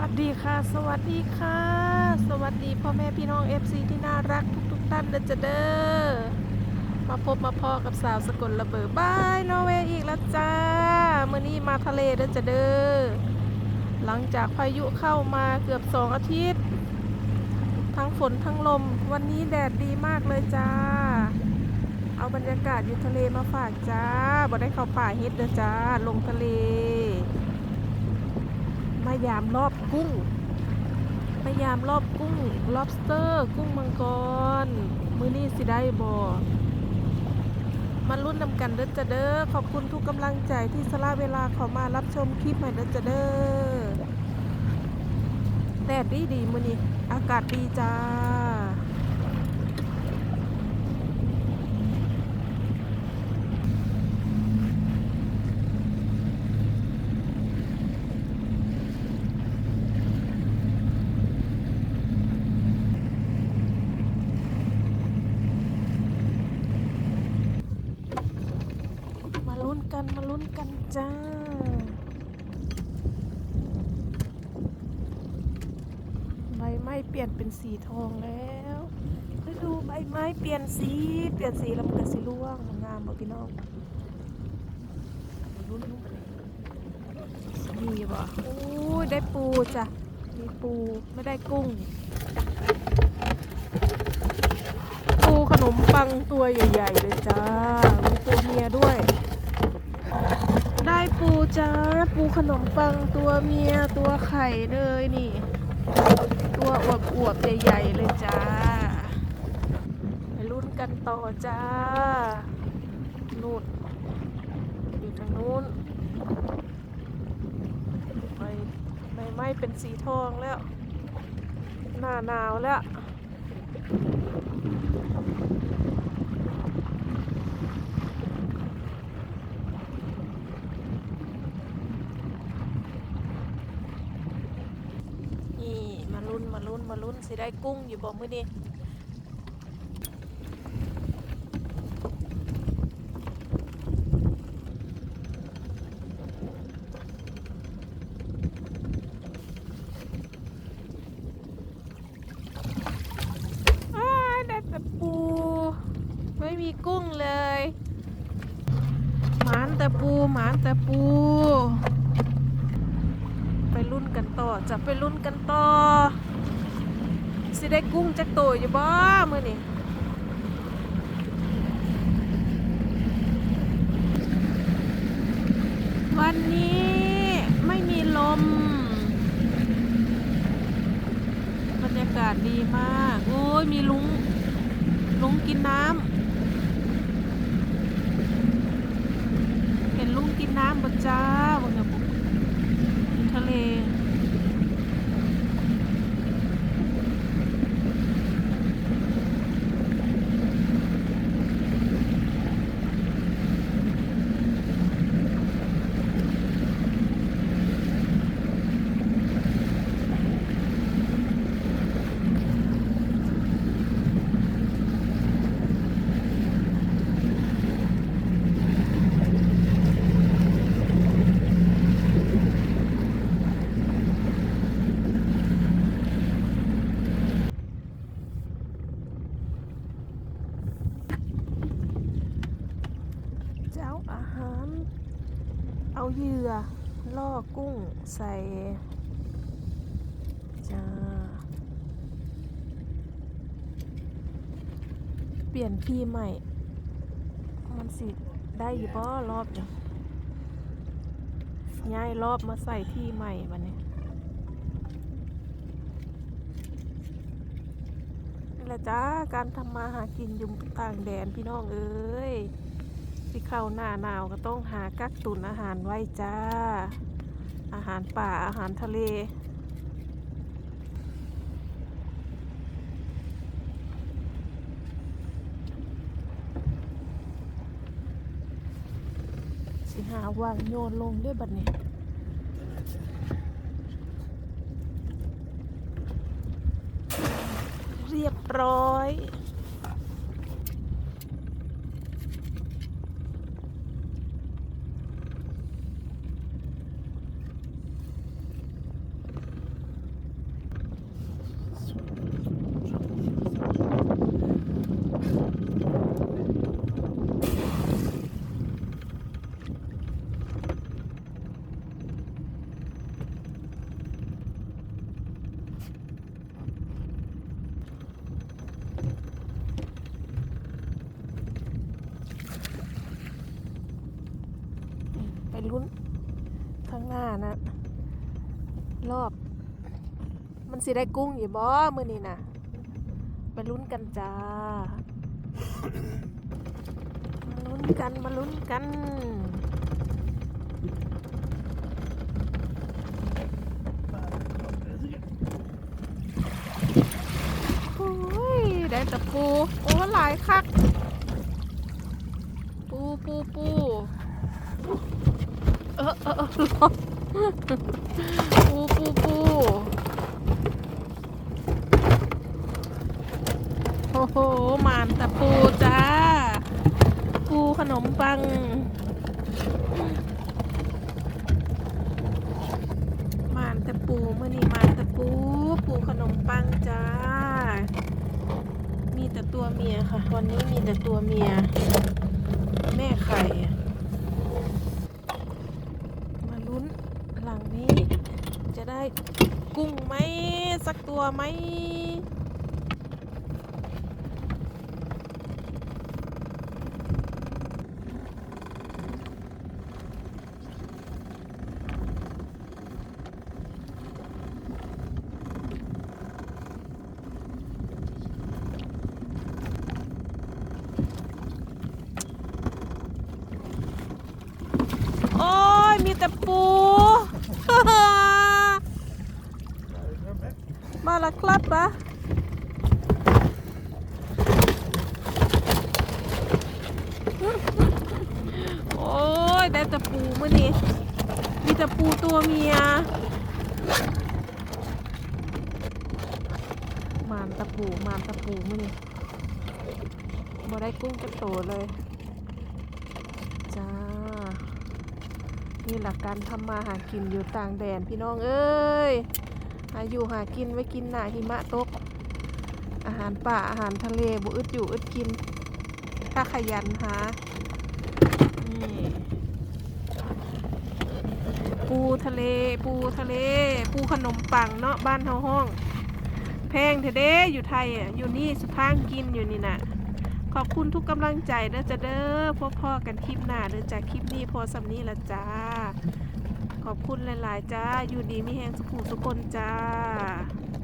วัสดีค่ะ สวัสดีค่ะ สวัสดีพ่อแม่พี่น้อง FC ที่น่ารักทุกๆท่านเด้อจะเด้อมาพบมาพอกับสาวสกลระเบิดบายนอร์เวย์อีกแล้วจ้าเมื่อนี้มาทะเลเด้อจะเด้อหลังจากพายุเข้ามาเกือบสองอาทิตย์ ทั้งฝนทั้งลม วันนี้แดดดีมากเลยจ้า เอาบรรยากาศอยู่ทะเลมาฝากจ้าบ่ได้เข้าป่าเฮ็ดเด้อจ้า ลงทะเล พยายามรอบกุ้ง พยายามรอบกุ้ง lobster กุ้งมังกร มือนี้สิได้บ่มาลุ้นนำกันเด้อจะเด้อขอบคุณทุกกำลังใจที่สละเวลาเขามารับชมคลิปใหม่เด้อจะเด้อแดดดีดีมือนี้อากาศดีจ้าลุ้นกันมาลุ้นกัน จ้า ใบไม้เปลี่ยนเป็นสีทองแล้วฤดูใบไม้เปลี่ยนสี เปลี่ยนสีแล้วมันก็สีร่วงงามบ่พี่น้องมาลุ้นลุ้นกันเลยมีบ่โอ้ยได้ปูจ้ะ มีปูไม่ได้กุ้ง ปูขนมปังตัวใหญ่ ๆ เลยจ้า มีปูเมียด้วย ได้ปูจ้า ปูขนมปังตัวเมียตัวไข่เลยนี่ ตัวอวบอวบๆใหญ่ๆเลยจ้าไปลุ้นกันต่อจ้านู่นอยู่ทางนู้นไปใบไม้เป็นสีทองแล้ว หน้าหนาวแล้ว นี่มา ลุ้นมาลุ้นมาลุ้นสิได้กุ้งอยู่บ่มื้อนี้ายได้แต่ปูไม่มีกุ้งเลย หมานแต่ปู หมานแต่ปู ต่อจะไปรุ่นกันต่อสิได้กุ้งจักโตวอยู่บ่มื้อนี้วันนี้ไม่มีลม บรรยากาศดีมาก โอ้ยมีลุง ลุงกินน้ำเห็นลุงกินน้ำบ่จ้าบนกระปุกอยู่ทะเล เจ้าอาหาร เอาเหยื่อล่อ กุ้งใส่จ้าเปลี่ยนที่ใหม่ มันสิได้อยู่บ่รอบนี้ย้ายรอบมาใส่ที่ใหม่บันนี้นี่แหละจ้าการทำมาหากินอยู่ต่างแดนพี่น้องเอ้ยสิเข้าหน้าหนาวก็ต้องหากักตุนอาหารไว้จ้า อาหารป่าอาหารทะเล สิหาวางโยนลงด้วยบัดนี้เรียบร้อย นะ รอบ มันสิได้กุ้งอยู่บ่มื้อนี้นะมาลุ้นกันจ้า มาลุ้นกัน มาลุ้นกันโอ้ยได้แต่ปู โอ้หลายคัก ปูปูปูเออเออเออ ปูปูปูโอ้โหมานต่ปูจ้า ปูขนมปัง มานต่ปูเมื่อนี้มานต่ปู ปูขนมปังจ้า มีแต่ตัวเมียค่ะ วันนี้มีแต่ตัวเมีย แม่ไข่อะมาลุ้นหลังนี้ จะได้ กุ้งไหมสักตัวไหม โอ้ย มีแต่ปู มาละครับปะโอ้ยได้แต่ปูมื่อนี้มีแต่ปูตัวเมียมานตะปูมานตะปูมื่อนี้มาได้กุ้งกระโตเลยจ้านี่หลักการทำมาหากินอยู่ต่างแดนพี่น้องเอ้ย หาอยู่หากินไว้กินหนาหิมะตก อาหารป่าอาหารทะเลบุอึดอยู่อึดกิน ถ้าขยันหาปูทะเล ปูทะเล ปูขนมปังเนาะบ้านเฮาห้อง แพงเถเด้อยู่ไทยอะอยู่นี่สุพางกินอยู่นี่น่ะขอบคุณทุกกำลังใจเด้อจ้าเด้อพบพ่อกันคลิปหน้าเด้อจ้าคลิปนี้พอสำนี้ละจ้า ขอบคุณหลาย ๆ จ้า อยู่ดีมีแหงสุขุสุคนจ้า